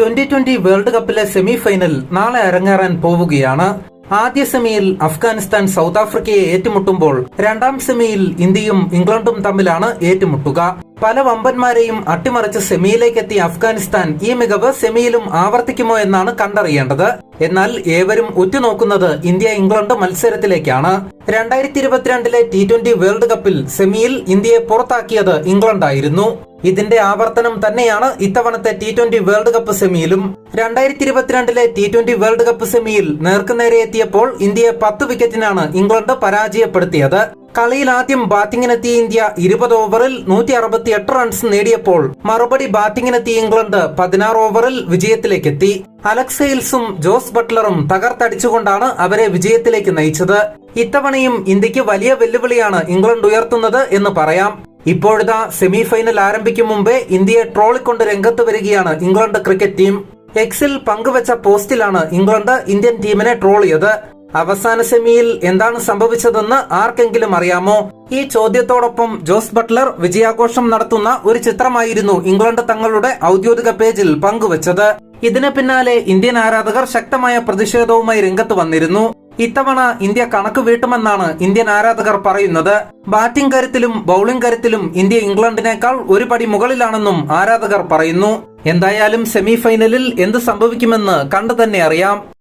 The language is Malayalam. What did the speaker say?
ട്വന്റി ട്വന്റി വേൾഡ് കപ്പിലെ സെമി ഫൈനൽ നാളെ അരങ്ങേറാൻ പോവുകയാണ്. ആദ്യ സെമിയിൽ അഫ്ഗാനിസ്ഥാൻ സൗത്ത് ആഫ്രിക്കയെ ഏറ്റുമുട്ടുമ്പോൾ രണ്ടാം സെമിയിൽ ഇന്ത്യയും ഇംഗ്ലണ്ടും തമ്മിലാണ് ഏറ്റുമുട്ടുക. പല വമ്പന്മാരെയും അട്ടിമറിച്ച് സെമിയിലേക്ക് എത്തിയ അഫ്ഗാനിസ്ഥാൻ ഈ മികവ് സെമിയിലും ആവർത്തിക്കുമോ എന്നാണ് കണ്ടറിയേണ്ടത്. എന്നാൽ ഏവരും ഉറ്റുനോക്കുന്നത് ഇന്ത്യ ഇംഗ്ലണ്ട് മത്സരത്തിലേക്കാണ്. രണ്ടായിരത്തി ഇരുപത്തിരണ്ടിലെ ടി ട്വന്റി വേൾഡ് കപ്പിൽ സെമിയിൽ ഇന്ത്യയെ പുറത്താക്കിയത് ഇംഗ്ലണ്ടായിരുന്നു. ഇതിന്റെ ആവർത്തനം തന്നെയാണ് ഇത്തവണത്തെ ടി ട്വന്റി വേൾഡ് കപ്പ് സെമിയിലും രണ്ടായിരത്തി ഇരുപത്തിരണ്ടിലെ ടി ട്വന്റി വേൾഡ് കപ്പ് സെമിയിൽ നേർക്കുനേരെ എത്തിയപ്പോൾ ഇന്ത്യയെ പത്ത് വിക്കറ്റിനാണ് ഇംഗ്ലണ്ട് പരാജയപ്പെടുത്തിയത്. കളിയിൽ ആദ്യം ബാറ്റിംഗിനെത്തിയ ഇന്ത്യ ഇരുപത് ഓവറിൽ നൂറ്റി അറുപത്തി എട്ട് റൺസ് നേടിയപ്പോൾ മറുപടി ബാറ്റിംഗിനെത്തിയ ഇംഗ്ലണ്ട് പതിനാറ് ഓവറിൽ വിജയത്തിലേക്കെത്തി. അലക്സ് ഹെയിൽസും ജോസ് ബട്ട്ലറും തകർത്തടിച്ചുകൊണ്ടാണ് അവരെ വിജയത്തിലേക്ക് നയിച്ചത്. ഇത്തവണയും ഇന്ത്യയ്ക്ക് വലിയ വെല്ലുവിളിയാണ് ഇംഗ്ലണ്ട് ഉയർത്തുന്നത് എന്ന് പറയാം. ഇപ്പോഴിതാ സെമി ഫൈനൽ ആരംഭിക്കും മുമ്പേ ഇന്ത്യയെ ട്രോളിക്കൊണ്ട് രംഗത്ത് വരികയാണ് ഇംഗ്ലണ്ട് ക്രിക്കറ്റ് ടീം. എക്സിൽ പങ്കുവച്ച പോസ്റ്റിലാണ് ഇംഗ്ലണ്ട് ഇന്ത്യൻ ടീമിനെ ട്രോൾ ചെയ്തത്. അവസാന സെമിയിൽ എന്താണ് സംഭവിച്ചതെന്ന് ആർക്കെങ്കിലും അറിയാമോ? ഈ ചോദ്യത്തോടൊപ്പം ജോസ് ബട്ട്ലർ വിജയാഘോഷം നടത്തുന്ന ഒരു ചിത്രമായിരുന്നു ഇംഗ്ലണ്ട് തങ്ങളുടെ ഔദ്യോഗിക പേജിൽ പങ്കുവച്ചത്. ഇതിന് പിന്നാലെ ഇന്ത്യൻ ആരാധകർ ശക്തമായ പ്രതിഷേധവുമായി രംഗത്ത് വന്നിരുന്നു. ഇത്തവണ ഇന്ത്യ കണക്ക് വീട്ടുമെന്നാണ് ഇന്ത്യൻ ആരാധകർ പറയുന്നത്. ബാറ്റിംഗ് കരുത്തിലും ബൌളിംഗ് കരുത്തിലും ഇന്ത്യ ഇംഗ്ലണ്ടിനേക്കാൾ ഒരു പടി മുകളിലാണെന്നും ആരാധകർ പറയുന്നു. എന്തായാലും സെമിഫൈനലിൽ എന്ത് സംഭവിക്കുമെന്ന് കണ്ടു തന്നെ അറിയാം.